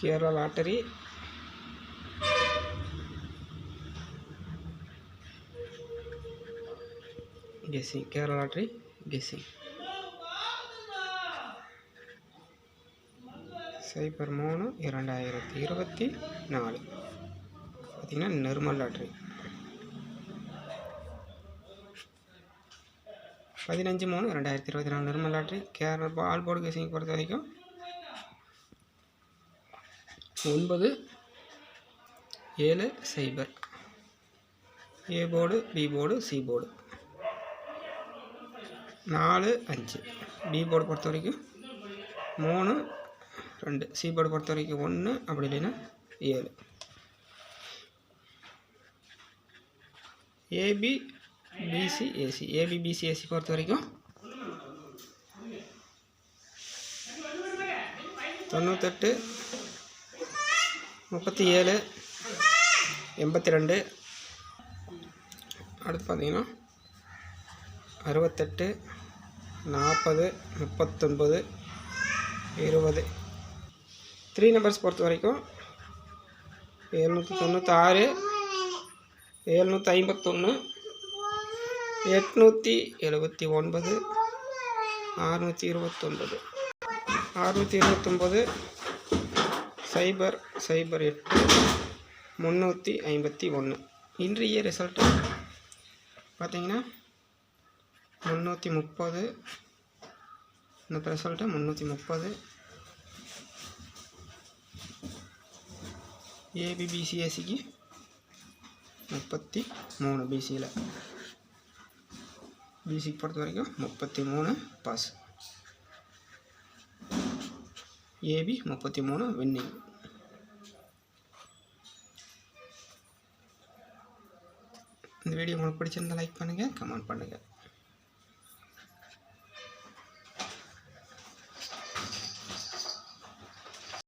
Kerala lottery guessing Kerala lottery guessing cipher மூணு இரண்டாயிரத்தி இருபத்தி நாலு. பார்த்திங்கன்னா நிர்மல் லாட்ரி பதினஞ்சு மூணு ரெண்டாயிரத்தி இருபத்தி நாலு Nirmal lottery Kerala all board guessing பொறுத்த வரைக்கும் ஒன்பது ஏழு cipher. A board B board C board நாலு அஞ்சு. பி போர்டு பொறுத்த வரைக்கும் மூணு ரெண்டு. சி போர்டு பொறுத்த வரைக்கும் ஒன்று அப்படி இல்லைன்னா ஏழு. AB BC AC AB BC AC பொறுத்த வரைக்கும் தொண்ணூத்தெட்டு முப்பத்தி ஏழு எண்பத்தி ரெண்டு. அடுத்து பார்த்தீங்கன்னா அறுபத்தெட்டு நாற்பது முப்பத்தொன்பது இருபது. த்ரீ நம்பர்ஸ் பொறுத்த வரைக்கும் எழுநூற்றி தொண்ணூற்றாறு எழுநூற்றி ஐம்பத்தொன்று எட்நூற்றி எழுபத்தி ஒன்பது அறுநூற்றி இருபத்தொன்பது. அறுநூற்றி இருபத்தொம்பது சைபர் சைபர் எட்டு முந்நூற்றி ஐம்பத்தி ஒன்று இன்றைய ரிசல்ட்டு பார்த்தீங்கன்னா முந்நூற்றி முப்பது. இந்த ரிசல்ட்டு முந்நூற்றி முப்பது. ஏபிபிசிஎஸ்சிக்கு முப்பத்தி மூணு பிசியில் பிசிக்கு பொறுத்த வரைக்கும் முப்பத்தி மூணு பாஸ் ஏபி முப்பத்தி மூணு வின்னிங் இந்த வீடியோ உங்களுக்கு பிடிச்சிருந்தா லைக் பண்ணுங்கள் கமெண்ட் பண்ணுங்கள்